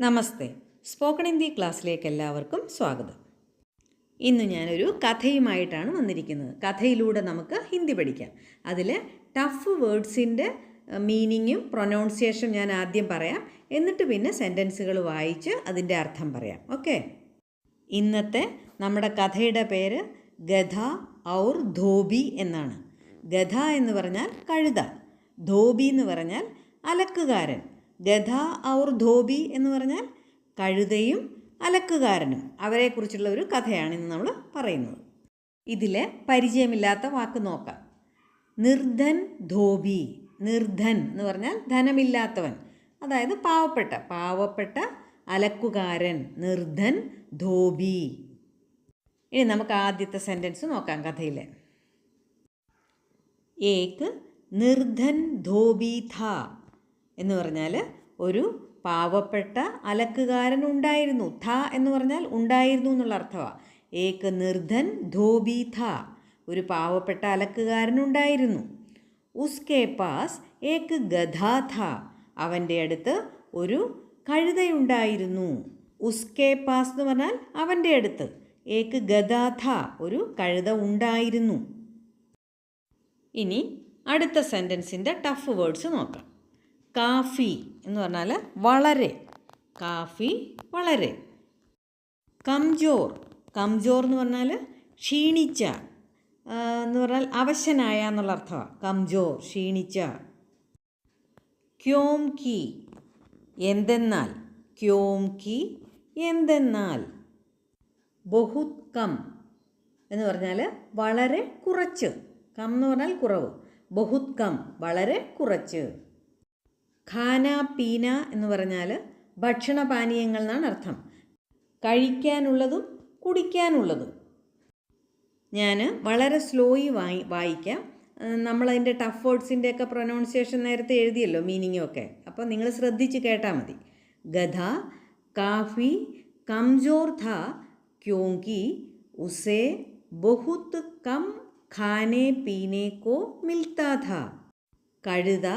നമസ്തേ. Spoken Hindi ക്ലാസ്സിലേക്ക് എല്ലാവർക്കും സ്വാഗതം. ഇന്ന് ഞാനൊരു കഥയുമായിട്ടാണ് വന്നിരിക്കുന്നത്. കഥയിലൂടെ നമുക്ക് ഹിന്ദി പഠിക്കാം. അതിൽ ടഫ് വേർഡ്സിന്റെ മീനിങ്ങും പ്രൊനൗൺസിയേഷൻ ഞാൻ ആദ്യം പറയാം. എന്നിട്ട് പിന്നെ സെന്റൻസുകൾ വായിച്ച് അതിന്റെ അർത്ഥം പറയാം. ഓക്കെ? ഇന്നത്തെ നമ്മുടെ കഥയുടെ പേര് ഗധ ഔർ ധോബി എന്നാണ്. ഗധ എന്ന് പറഞ്ഞാൽ കഴുത. ധോബി എന്ന് പറഞ്ഞാൽ അലക്കുകാരൻ. ഗധ ഔർ ധോബി എന്ന് പറഞ്ഞാൽ കഴുതയും അലക്കുകാരനും. അവരെക്കുറിച്ചുള്ള ഒരു കഥയാണ് ഇന്ന് നമ്മൾ പറയുന്നത്. ഇതിൽ പരിചയമില്ലാത്ത വാക്ക് നോക്കാം. നിർധൻ ധോബി. നിർധൻ എന്ന് പറഞ്ഞാൽ ധനമില്ലാത്തവൻ. അതായത് പാവപ്പെട്ട പാവപ്പെട്ട അലക്കുകാരൻ നിർധൻ ധോബി. ഇനി നമുക്ക് ആദ്യത്തെ സെന്റൻസ് നോക്കാം കഥയിലെ. ഏക് നിർധൻ ധോബി ഥ. എന്ന് പറഞ്ഞാൽ ഒരു പാവപ്പെട്ട അലക്കുകാരൻ ഉണ്ടായിരുന്നു. ധ എന്ന് പറഞ്ഞാൽ ഉണ്ടായിരുന്നു എന്നുള്ള അർത്ഥമാണ് ഏക്ക് നിർധൻ ധോബി ധ. ഒരു പാവപ്പെട്ട അലക്കുകാരൻ ഉണ്ടായിരുന്നു. ഉസ്കേ പാസ് ഏക്ക് ഗധാ ധ. അവന്റെ അടുത്ത് ഒരു കഴുതയുണ്ടായിരുന്നു. ഉസ്കേ പാസ് എന്ന് പറഞ്ഞാൽ അവന്റെ അടുത്ത്. ഏക്ക് ഗദാഥ ഒരു കഴുത ഉണ്ടായിരുന്നു. ഇനി അടുത്ത സെന്റൻസിന്റെ ടഫ് വേർഡ്സ് നോക്കാം. കാഫി എന്ന് പറഞ്ഞാൽ വളരെ കാഫി വളരെ. കംജോർ കംജോർ എന്ന് പറഞ്ഞാൽ ക്ഷീണിച്ച എന്ന് പറഞ്ഞാൽ അവശനായ എന്നുള്ള അർത്ഥമാണ് കംജോർ ക്ഷീണിച്ച. ക്യോം കി എന്തെന്നാൽ ക്യോം കി എന്തെന്നാൽ. ബഹുത് കം എന്ന് പറഞ്ഞാൽ വളരെ കുറച്ച്. കം എന്ന് പറഞ്ഞാൽ കുറവ്. ബഹുത് കം വളരെ കുറച്ച്. ഖാന പീന എന്ന് പറഞ്ഞാൽ ഭക്ഷണപാനീയങ്ങൾ എന്നാണ് അർത്ഥം കഴിക്കാനുള്ളതും കുടിക്കാനുള്ളതും. ഞാൻ വളരെ സ്ലോയി വായി വായിക്കാം. നമ്മളതിന്റെ ടഫ് വേർഡ്സിന്റെ ഒക്കെ പ്രൊനൗൺസിയേഷൻ നേരത്തെ എഴുതിയല്ലോ മീനിങ്ങും ഒക്കെ അപ്പോൾ നിങ്ങൾ ശ്രദ്ധിച്ച് കേട്ടാൽ മതി. ഗധ കാഫി കംജോർ ഥ ക്യോങ്കി ഉസേ ബഹുത്ത് കം ഖാനെ പീനെ കോ മിൽത്താ ഥ കഴുത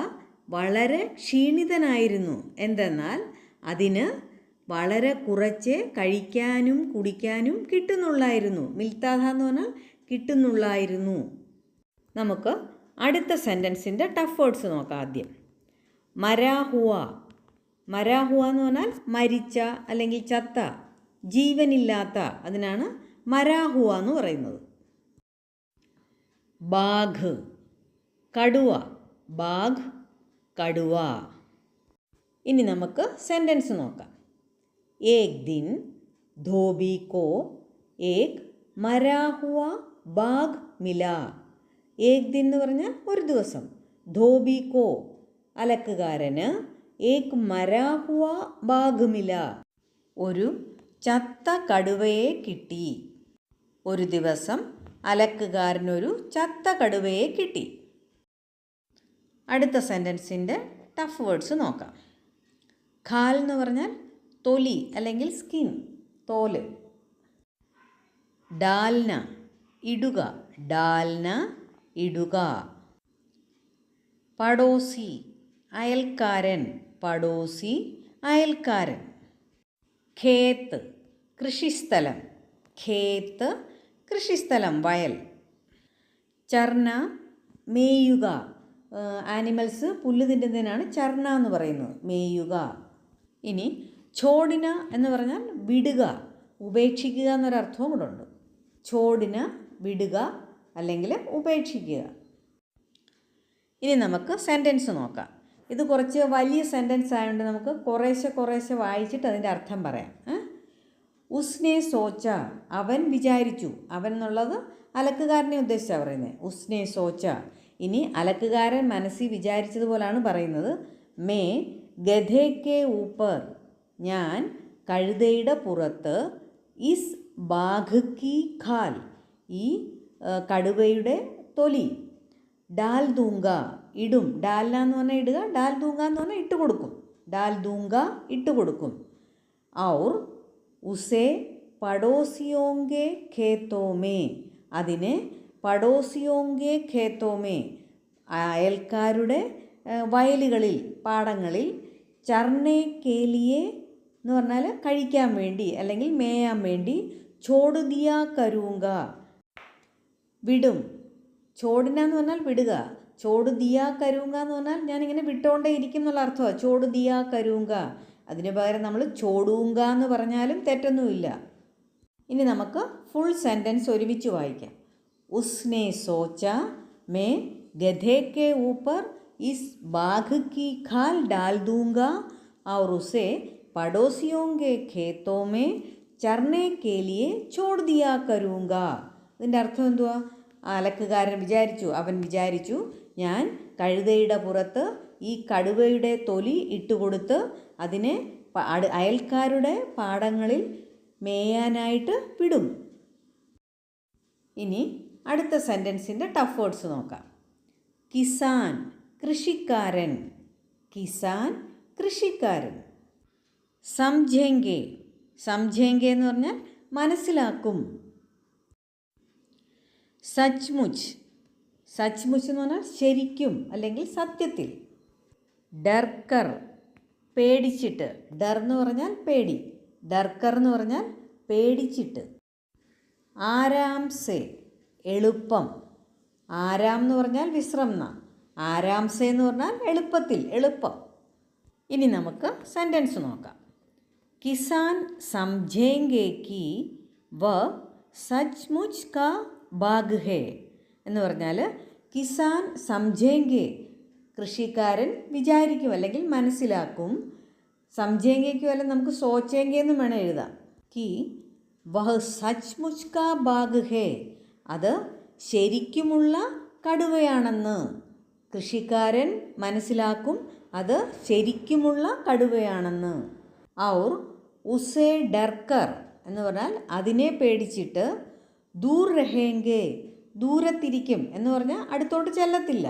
വളരെ ക്ഷീണിതനായിരുന്നു. എന്തെന്നാൽ അതിന് വളരെ കുറച്ച് കഴിക്കാനും കുടിക്കാനും കിട്ടുന്നുള്ളായിരുന്നു. മിൽത്താഥ എന്ന് പറഞ്ഞാൽ കിട്ടുന്നുള്ളായിരുന്നു. നമുക്ക് അടുത്ത സെന്റൻസിന്റെ ടഫ് വേർഡ്സ് നോക്കാം ആദ്യം. മരാഹുവ. മരാഹുവ എന്ന് പറഞ്ഞാൽ മരിച്ച അല്ലെങ്കിൽ ചത്ത ജീവനില്ലാത്ത അതിനാണ് മരാഹുവ എന്ന് പറയുന്നത്. ബാഘ് കടുവ. ബാഘ് കടുവ. ഇനി നമുക്ക് സെന്റൻസ് നോക്കാം. ഏക് ദിൻ ധോബി കോ ഏക് മരാഹുവ ബാഗ് മില. ഏക് ദിൻ എന്ന് പറഞ്ഞാൽ ഒരു ദിവസം. ധോബി കോ അലക്കുകാരന് ഏക് മരാഹുവ ബാഗ് മില. ഒരു ചത്ത കടുവയെ കിട്ടി. ഒരു ദിവസം അലക്കുകാരനൊരു ചത്ത കടുവയെ കിട്ടി. അടുത്ത സെന്റൻസിന്റെ ടഫ് വേർഡ്സ് നോക്കാം. ഖാൽ എന്ന് പറഞ്ഞാൽ തൊലി അല്ലെങ്കിൽ സ്കിൻ തോൽ. ഡാൽന ഇടുക. ഡാൽന ഇടുക. പടോസി അയൽക്കാരൻ. പടോസി അയൽക്കാരൻ. ഖേത്ത് കൃഷിസ്ഥലം. ഖേത്ത് കൃഷിസ്ഥലം വയൽ. ചർണ മേയുക. ആനിമൽസ് പുല്ല് തിന്നുന്നതിനാണ് ചർണ എന്ന് പറയുന്നത്. മേയുക. ഇനി ചോടിന എന്ന് പറഞ്ഞാൽ വിടുക. ഉപേക്ഷിക്കുക എന്നൊരർത്ഥവും കൂടെ ഉണ്ട്. ചോടിന വിടുക അല്ലെങ്കിൽ ഉപേക്ഷിക്കുക. ഇനി നമുക്ക് സെന്റൻസ് നോക്കാം. ഇത് കുറച്ച് വലിയ സെന്റൻസ് ആയതുകൊണ്ട് നമുക്ക് കുറേശ്ശെ കുറേശ്ശെ വായിച്ചിട്ട് അതിന്റെ അർത്ഥം പറയാം? ഉസ്നെ സോച്ച അവൻ വിചാരിച്ചു. അവൻ എന്നുള്ളത് അലക്കുകാരനെ ഉദ്ദേശിച്ചാണ് പറയുന്നത്. ഉസ്നെ സോച്ച ഇനി അലക്കുകാരൻ മനസ്സിൽ വിചാരിച്ചതുപോലാണ് പറയുന്നത്. മേ ഗധേക്കെ ഊപ്പർ ഞാൻ കഴുതയുടെ പുറത്ത് ഇസ് ബാഘ് കി ഖാൽ ഈ കടുവയുടെ തൊലി. ഡാൽ ദൂങ്ക ഇടും. ഡാൽന എന്ന് പറഞ്ഞാൽ ഇടുക ഡാൽ ദൂങ്ക എന്ന് പറഞ്ഞാൽ ഇട്ട് കൊടുക്കും. ഡാൽ ദൂങ്ക ഇട്ട് കൊടുക്കും. ഔർ ഉസേ പടോസിയോങ്കെ ഖേത്തോമേ അതിനെ പടോസിയോങ്കെ ഖേത്തോമേ അയൽക്കാരുടെ വയലുകളിൽ പാടങ്ങളിൽ ചർണേ കേലിയെ എന്ന് പറഞ്ഞാൽ കഴിക്കാൻ വേണ്ടി അല്ലെങ്കിൽ മേയാൻ വേണ്ടി ചോടുതിയ കരൂങ്ക. വിടും. ചോടിന എന്ന് പറഞ്ഞാൽ വിടുക. ചോട് ദിയാ കരൂങ്ക എന്ന് പറഞ്ഞാൽ ഞാനിങ്ങനെ വിട്ടോണ്ടേ ഇരിക്കും എന്നുള്ള അർത്ഥമാണ് ചോട് ദിയാ കരൂങ്ക. അതിന് പകരം നമ്മൾ ചോടൂങ്ക എന്ന് പറഞ്ഞാലും തെറ്റൊന്നുമില്ല. ഇനി നമുക്ക് ഫുൾ സെന്റൻസ് ഒരുമിച്ച് വായിക്കാം. ഉസ്നെ സോച്ച മേ ഗധേ के ऊपर इस बाघ की खाल डाल दूंगा और उसे पड़ोसियों के खेतों में चरने के लिए छोड़ दिया करूँगा ഇതിൻ്റെ അർത്ഥം എന്തുവാ ആ അലക്കുകാരൻ വിചാരിച്ചു അവൻ വിചാരിച്ചു ഞാൻ കഴുതയുടെ പുറത്ത് ഈ കടുവയുടെ തൊലി ഇട്ടുകൊടുത്ത് അതിനെ പ- അട് അയൽക്കാരുടെ പാടങ്ങളിൽ മേയാനായിട്ട് വിടും ഇനി അടുത്ത സെന്റൻസിന്റെ ടഫ് വേർഡ്സ് നോക്കാം. കിസാൻ കൃഷിക്കാരൻ. കിസാൻ കൃഷിക്കാരൻ. സംജേങ്കെ സംജേങ്കെ എന്ന് പറഞ്ഞാൽ മനസ്സിലാക്കും. സച്മുച്ച് സച്മുച്ച് എന്ന് പറഞ്ഞാൽ ശരിക്കും അല്ലെങ്കിൽ സത്യത്തിൽ. ഡർക്കർ. പേടിച്ചിട്ട്. ഡർ എന്ന് പറഞ്ഞാൽ പേടി. ഡർക്കർ എന്ന് പറഞ്ഞാൽ പേടിച്ചിട്ട്. ആരാംസെ. എളുപ്പം. ആരാം എന്ന് പറഞ്ഞാൽ വിശ്രമ ആരാംസ എന്ന് പറഞ്ഞാൽ എളുപ്പത്തിൽ എളുപ്പം. ഇനി നമുക്ക് സെന്റൻസ് നോക്കാം. കിസാൻ സംജേങ്കെ കി വ സച്മുച്ച് ക ബാഗ് ഹേ എന്ന് പറഞ്ഞാൽ കിസാൻ സംജേങ്കെ കൃഷിക്കാരൻ വിചാരിക്കും അല്ലെങ്കിൽ മനസ്സിലാക്കും. സംജേങ്കയ്ക്ക് വല്ല നമുക്ക് സോച്ചേങ്കെ എന്നും വേണം എഴുതാം. കി വഹ് സച്മുച്ച് കാ ബാഗ് ഹേ അത് ശരിക്കുമുള്ള കടുവയാണെന്ന്. കൃഷിക്കാരൻ മനസ്സിലാക്കും അത് ശരിക്കുമുള്ള കടുവയാണെന്ന്. ഔർ ഉസേ ഡർക്കർ എന്ന് പറഞ്ഞാൽ അതിനെ പേടിച്ചിട്ട് ദൂർ രഹേങ്കെ ദൂരത്തിരിക്കും എന്ന് പറഞ്ഞാൽ അടുത്തോട്ട് ചെല്ലത്തില്ല.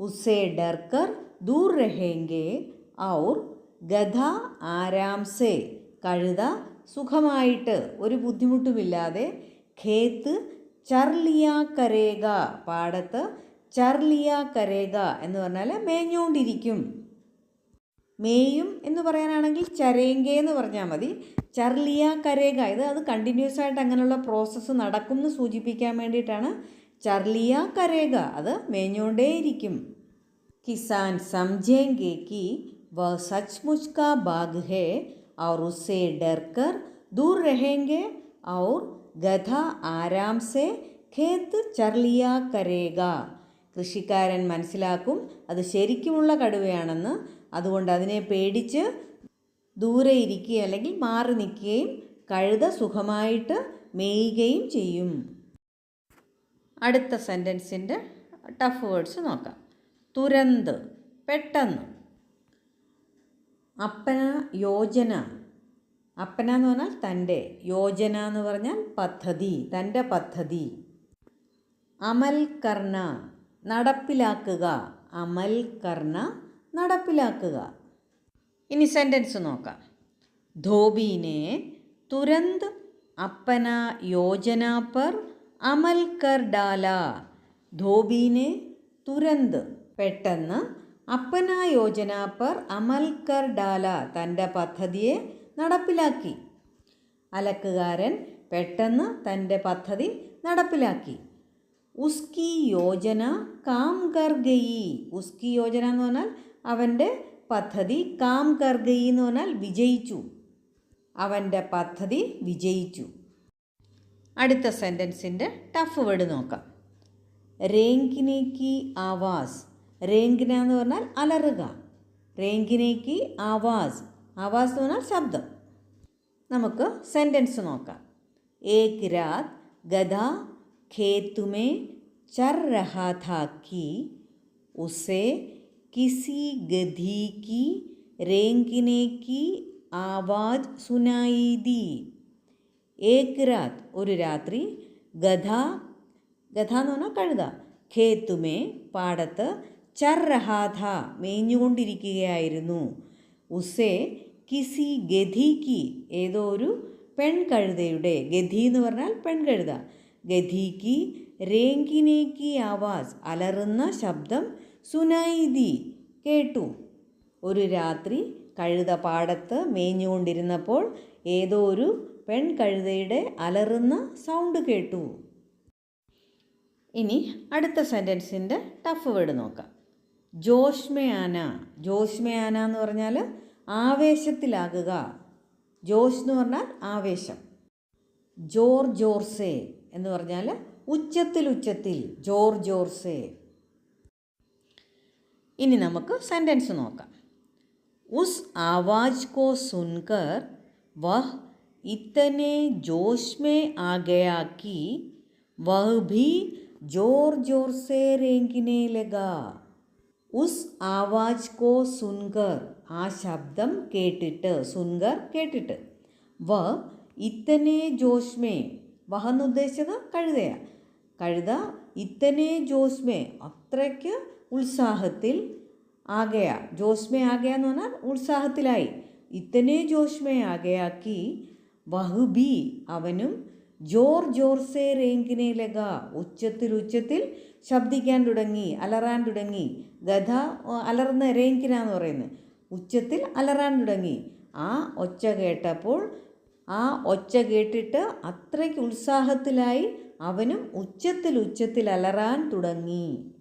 ഉസേ ഡർക്കർ ദൂർ രഹേങ്കെ ഔർ ഗധ ആരാംസേ കഴുത സുഖമായിട്ട് ഒരു ബുദ്ധിമുട്ടുമില്ലാതെ ഖേത്ത് ചർലിയ കരേക പാടത്ത് ചർലിയ കരേക എന്ന് പറഞ്ഞാൽ മേഞ്ഞുകൊണ്ടിരിക്കും മേയും എന്ന് പറയാനാണെങ്കിൽ ചരേങ്കെ എന്ന് പറഞ്ഞാൽ മതി ചർലിയ കരേക ഇത് അത് കണ്ടിന്യൂസ് ആയിട്ട് അങ്ങനെയുള്ള പ്രോസസ്സ് നടക്കും എന്ന് സൂചിപ്പിക്കാൻ വേണ്ടിയിട്ടാണ് ചർലിയ കരേക അത് മേഞ്ഞുകൊണ്ടേയിരിക്കും किसान समझेंगे कि वह सचमुच का बाघ है और उससे डरकर दूर रहेंगे और ഗധ ആരാംസെ ഖേത്ത് ചർലിയ കരേഗ. കൃഷിക്കാരൻ മനസ്സിലാക്കും അത് ശരിക്കുമുള്ള കടുവയാണെന്ന്. അതുകൊണ്ട് അതിനെ പേടിച്ച് ദൂരെ ഇരിക്കുകയും അല്ലെങ്കിൽ മാറി നിൽക്കുകയും കഴുത സുഖമായിട്ട് മേയുകയും ചെയ്യും. അടുത്ത സെന്റൻസിന്റെ ടഫ് വേർഡ്സ് നോക്കാം. തുരന്ത് പെട്ടെന്ന്. അപ്പന യോജന അപ്പന എന്ന് പറഞ്ഞാൽ തന്റെ യോജന എന്ന് പറഞ്ഞാൽ പദ്ധതി തന്റെ പദ്ധതി. അമൽ കർണ നടപ്പിലാക്കുക. അമൽ കർണ നടപ്പിലാക്കുക. ഇനി സെന്റൻസ് നോക്കാം. ധോബീനെ തുരന്ത് അപ്പന യോജന പർ അമൽ കർ ഡാല. ധോബീനെ തുരന്ത് പെട്ടെന്ന് അപ്പന യോജന പർ അമൽ കർ ഡാല. തന്റെ പദ്ധതിയെ നടപ്പിലാക്കി. അലക്കുകാരൻ പെട്ടെന്ന് തന്റെ പദ്ധതി നടപ്പിലാക്കി. ഉസ്കി യോജന കാം കർഗയി ഉസ്കി യോജന എന്ന് പറഞ്ഞാൽ അവന്റെ പദ്ധതി കാം കർഗയി എന്ന് പറഞ്ഞാൽ വിജയിച്ചു. അവന്റെ പദ്ധതി വിജയിച്ചു. അടുത്ത സെന്റൻസിന്റെ ടഫ് വേർഡ് നോക്കാം. റേങ്കിനേക്ക് ആവാസ്. റേങ്കിന എന്ന് പറഞ്ഞാൽ അലറുക. റേങ്കിനേക്ക് ആവാസ്. ആവാസ് എന്ന് പറഞ്ഞാൽ ശബ്ദം. നമുക്ക് സെന്റൻസ് നോക്കാം. ഏക് രാത് ഗദ ഖേത്തുമേ ചർ രഹാ ഥാ കി ഉസേ കിസി ഗധി കി രേങ്കിനെ കി ആവാജ് സുനായി ദി ഏക് രാത് ഒരു രാത്രി ഗധ ഗധ എന്ന് പറഞ്ഞാൽ കഴുത ഖേത്തുമേ പാടത്ത് ചർ രഹാഥ മേഞ്ഞുകൊണ്ടിരിക്കുകയായിരുന്നു. ഉസേ കിസി ഗധിക്ക് ഏതോ ഒരു പെൺകഴുതയുടെ ഗധി എന്ന് പറഞ്ഞാൽ പെൺകഴുത. ഗധിക്ക് രേങ്കിനേക്ക് ആവാസ് അലറുന്ന ശബ്ദം സുനൈദി കേട്ടു. ഒരു രാത്രി കഴുത പാടത്ത് മേഞ്ഞുകൊണ്ടിരുന്നപ്പോൾ ഏതോ ഒരു പെൺകഴുതയുടെ അലറുന്ന സൗണ്ട് കേട്ടു. ഇനി അടുത്ത സെന്റൻസിന്റെ ടഫ് വേർഡ് നോക്കാം. ജോഷ്മയാന. ജോഷ്മയാന എന്ന് പറഞ്ഞാൽ ആവേശത്തിലാകുക ജോഷ് എന്ന് പറഞ്ഞാൽ ആവേശം ജോർ ജോർസേ എന്ന് പറഞ്ഞാൽ ഉച്ചത്തിൽ ഉച്ചത്തിൽ ജോർ ജോർസേ ഇനി നമുക്ക് സെൻറ്റൻസ് നോക്കാം ഉസ് ആവാജ് കോ സുൻകർ വഹ് ഇത്തനെ ജോഷ് में आ गया कि वह भी जोर जोर से रेंगने लगा ഉസ് ആവാജ് കോ സുൻകർ ആ ശബ്ദം കേട്ടിട്ട് സുൻഗർ കേട്ടിട്ട് വ ഇത്തനെ ജോഷ്മേ വഹ എന്ന് ഉദ്ദേശിച്ചത് കഴുതയ. കഴുത ഇത്തനെ ജോസ്മേ. അത്രയ്ക്ക് ഉത്സാഹത്തിൽ ആകയാ. ജോസ്മേ ആകയാന്ന് പറഞ്ഞാൽ ഉത്സാഹത്തിലായി. ഇത്തനെ ജോഷ്മേ ആകയാക്കി വഹുബി അവനും ജോർ ജോർസേ റേങ്കിനെ ലഗ. ഉച്ചത്തിൽ ഉച്ചത്തിൽ ശബ്ദിക്കാൻ തുടങ്ങി അലറാൻ തുടങ്ങി. ഗധ അലർന്ന രേങ്കിനാന്ന് പറയുന്നത്. ഉച്ചത്തിൽ അലറാൻ തുടങ്ങി. ആ ഒച്ച കേട്ടപ്പോൾ ആ ഒച്ച കേട്ടിട്ട് അത്രയ്ക്ക് ഉത്സാഹത്തിലായി അവനും ഉച്ചത്തിൽ ഉച്ചത്തിൽ അലറാൻ തുടങ്ങി.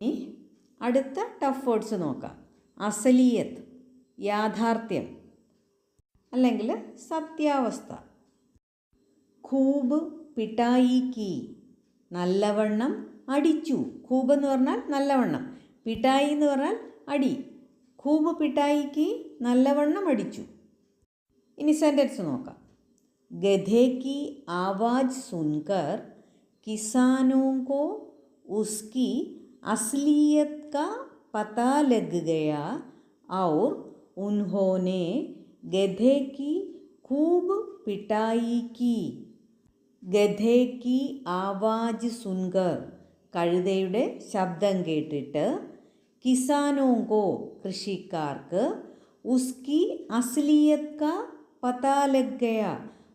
ഇനി അടുത്ത ടഫ് വേർഡ്സ് നോക്കാം. അസലിയത്ത് യാഥാർത്ഥ്യം അല്ലെങ്കിൽ സത്യാവസ്ഥ. ഖൂബ് പിട്ടായി കീ നല്ലവണ്ണം അടിച്ചു. ഖൂബ് എന്ന് പറഞ്ഞാൽ നല്ലവണ്ണം. പിട്ടായി എന്ന് പറഞ്ഞാൽ അടി. ഖൂബ് പിട്ടായിക്ക് നല്ലവണ്ണം അടിച്ചു ഇനി സെൻറ്റൻസ് നോക്കാം ഗധേ की आवाज़ सुनकर किसानों को उसकी असलियत का पता लग गया और उन्होंने गधे की खूब पिटाई की ഗധേ കി ആവാജ് സുൻകർ കഴുതയുടെ ശബ്ദം കേട്ടിട്ട് കിസാനോങ്കോ കൃഷിക്കാർക്ക് ഉസ്കി അസ്ലിയത് കാ പതാ ലഗ് ഗയ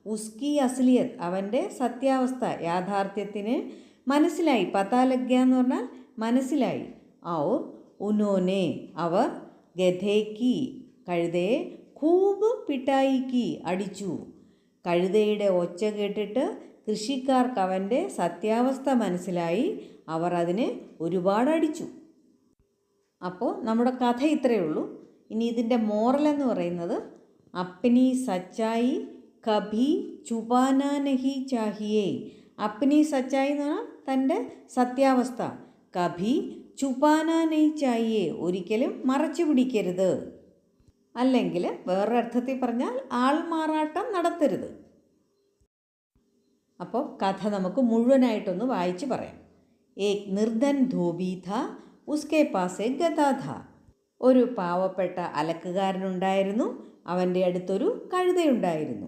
ഉസ്കി അസ്ലിയത് അവന്റെ സത്യാവസ്ഥ യാഥാർത്ഥ്യത്തിന് മനസ്സിലായി. പതാ ലഗ് ഗയ എന്ന് പറഞ്ഞാൽ മനസ്സിലായി. ഔർ ഉനോനെ അവർ ഗധേക്കി കഴുതയെ ഖൂബ് പിട്ടായിക്കി അടിച്ചു. കഴുതയുടെ ഒച്ച കേട്ടിട്ട് കൃഷിക്കാർക്ക് അവന്റെ സത്യാവസ്ഥ മനസ്സിലായി. അവർ അതിനെ ഒരുപാട് അടിച്ചു. അപ്പോൾ നമ്മുടെ കഥ ഇത്രയേ ഉള്ളൂ. ഇനി ഇതിന്റെ മോറൽ എന്ന് പറയുന്നത് അപ്പനി സച്ചായി കഭി ചുപാന നഹി ചാഹിയേ. അപ്പനി സച്ചായി എന്ന് പറഞ്ഞാൽ തന്റെ സത്യാവസ്ഥ. കഭി ചുപാന നഹി ചാഹിയേ. ഒരിക്കലും മറച്ചു പിടിക്കരുത്. അല്ലെങ്കിൽ വേറൊരർത്ഥത്തിൽ പറഞ്ഞാൽ ആൾമാറാട്ടം നടത്തരുത്. അപ്പോൾ കഥ നമുക്ക് മുഴുവനായിട്ടൊന്ന് വായിച്ച് പറയാം. ഏക് നിർധൻ ധോബി ഥ ഉസ്കെ പാസെ ഗതാഥ ഒരു പാവപ്പെട്ട അലക്കുകാരനുണ്ടായിരുന്നു. അവന്റെ അടുത്തൊരു കഴുതയുണ്ടായിരുന്നു.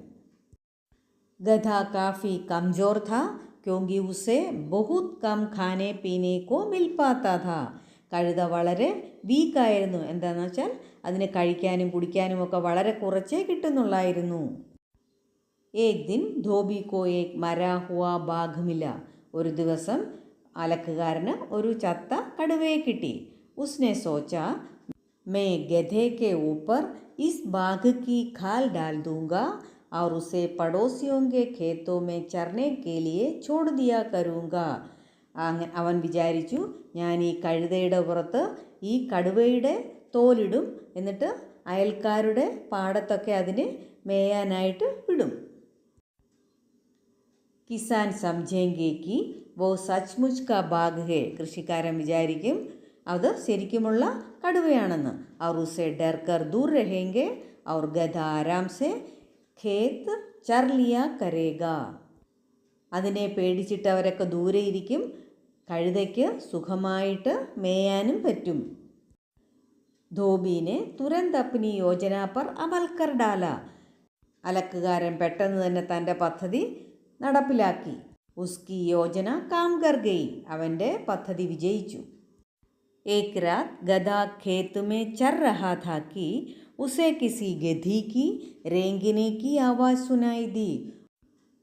ഗധ കാഫി കംജോർ ഥ ക്യോങ്കി ഉസെ ബഹുത് കം ഖാനെ പീനെ കോ മിൽപാത്താഥ കഴുത വളരെ വീക്കായിരുന്നു. എന്താണെന്ന് വെച്ചാൽ അതിന് കഴിക്കാനും കുടിക്കാനും ഒക്കെ വളരെ കുറച്ചേ കിട്ടുന്നുള്ളായിരുന്നു. ഏക് ദിൻ ധോബി കോ ഏക് മരാ ഹുവ ഒരു ദിവസം അലക്കുകാരന് ഒരു ചത്ത കടുവയെ കിട്ടി ഉസ്നെ സോച്ച मैं गधे के ऊपर इस बाघ की खाल डाल दूंगा और उसे पड़ोसियों के खेतों में चरने के लिए छोड़ दिया करूँगा അങ്ങ അവൻ വിചാരിച്ചു ഞാൻ ഈ കഴുതയുടെ പുറത്ത് ഈ കടുവയുടെ തോലിടും എന്നിട്ട് അയൽക്കാരുടെ പാടത്തൊക്കെ അതിന് മേയാനായിട്ട് വിടും കിസാൻ സംജയെങ്കിക്ക് വോ സച്മുച്ച് ക ബാഗ് ഹേ കൃഷിക്കാരൻ വിചാരിക്കും. അത് ശരിക്കുമുള്ള കടുവയാണെന്ന്. അവർ ഉസെ ഡർക്കർ ദൂർ രഹേങ്കെ അവർ ഗധ ആരാംസെ ഖേത്ത് ചർലിയ കരേഗ. അതിനെ പേടിച്ചിട്ട് അവരൊക്കെ ദൂരെ ഇരിക്കും. കഴുതയ്ക്ക് സുഖമായിട്ട് മേയാനും പറ്റും. ധോബീനെ തുരന്തപ്നി യോജന പർ അമൽക്കർ ഡാല. അലക്കുകാരൻ പെട്ടെന്ന് തന്നെ തന്റെ പദ്ധതി നടപ്പിലാക്കി ഉസ്കി യോജന കാം കർ ഗയി അവൻ്റെ പദ്ധതി വിജയിച്ചു एक रात गधा खेत में चर रहा था कि उसे किसी गधी की रेंगने की आवाज़ सुनाई दी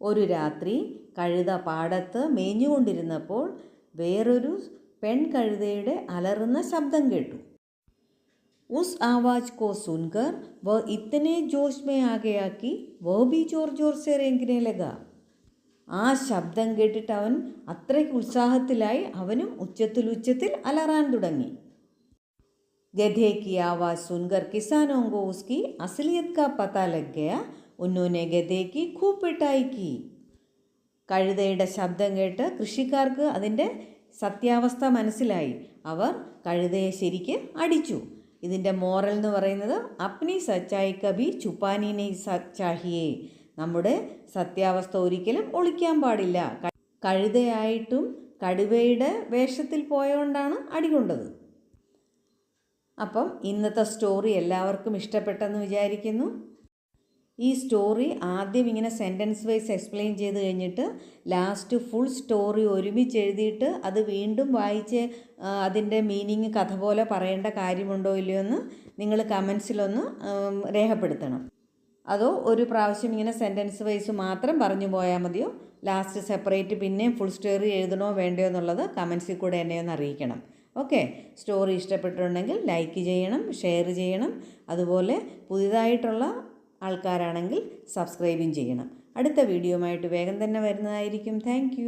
ഒരു രാത്രി കഴുത പാടത്ത് മേഞ്ഞുകൊണ്ടിരുന്നപ്പോൾ വേറൊരു പെൺകഴുതയുടെ അലറുന്ന ശബ്ദം കേട്ടു उस आवाज़ को सुनकर वह इतने जोश में आ गया कि वह भी जोर जोर से रेंगने लगा ആ ശബ്ദം കേട്ടിട്ട് അവൻ അത്രയ്ക്ക് ഉത്സാഹത്തിലായി അവനും ഉച്ചത്തിൽ ഉച്ചത്തിൽ അലറാൻ തുടങ്ങി. ഗധേ കി ആവാസ് സുൻകർ കിസാനോങ്കോ അസലിയത് കാ പത്താ ലഗ് ഗയ ഗധേക്ക് खूब കഴുതയുടെ ശബ്ദം കേട്ട് കൃഷിക്കാർക്ക് അതിന്റെ സത്യാവസ്ഥ മനസ്സിലായി. അവർ കഴുതയെ ശരിക്ക് അടിച്ചു. ഇതിന്റെ മോറൽ എന്ന് പറയുന്നത് അപ്നി സച്ചായി കബി ചുപ്പാനിനെ സച്ചാഹിയേ നമ്മുടെ സത്യാവസ്ഥ ഒരിക്കലും ഒളിക്കാൻ പാടില്ല. കഴുതയായിട്ടും കടുവയുടെ വേഷത്തിൽ പോയോണ്ടാണ് അടികൊണ്ടത് അപ്പം ഇന്നത്തെ സ്റ്റോറി എല്ലാവർക്കും ഇഷ്ടപ്പെട്ടെന്ന് വിചാരിക്കുന്നു. ഈ സ്റ്റോറി ആദ്യം ഇങ്ങനെ സെന്റൻസ് വൈസ് എക്സ്പ്ലെയിൻ ചെയ്ത് കഴിഞ്ഞിട്ട് ലാസ്റ്റ് ഫുൾ സ്റ്റോറി ഒരുമിച്ച് എഴുതിയിട്ട് അത് വീണ്ടും വായിച്ച് അതിന്റെ മീനിങ് കഥ പോലെ പറയേണ്ട കാര്യമുണ്ടോ ഇല്ലയോ എന്ന് നിങ്ങൾ കമൻസിലൊന്ന് രേഖപ്പെടുത്തണം. അതോ ഒരു പ്രാവശ്യം ഇങ്ങനെ സെന്റൻസ് വൈസ് മാത്രം പറഞ്ഞു പോയാൽ മതിയോ? ലാസ്റ്റ് സെപ്പറേറ്റ് പിന്നെയും ഫുൾ സ്റ്റോറി എഴുതണോ വേണ്ടയോ എന്നുള്ളത് കമൻസിൽ കൂടെ എന്നെ ഒന്ന് അറിയിക്കണം. ഓക്കെ സ്റ്റോറി ഇഷ്ടപ്പെട്ടിട്ടുണ്ടെങ്കിൽ ലൈക്ക് ചെയ്യണം ഷെയർ ചെയ്യണം. അതുപോലെ പുതിയതായിട്ടുള്ള ആൾക്കാരാണെങ്കിൽ സബ്സ്ക്രൈബും ചെയ്യണം. അടുത്ത വീഡിയോയുമായിട്ട് വേഗം തന്നെ വരുന്നതായിരിക്കും. താങ്ക്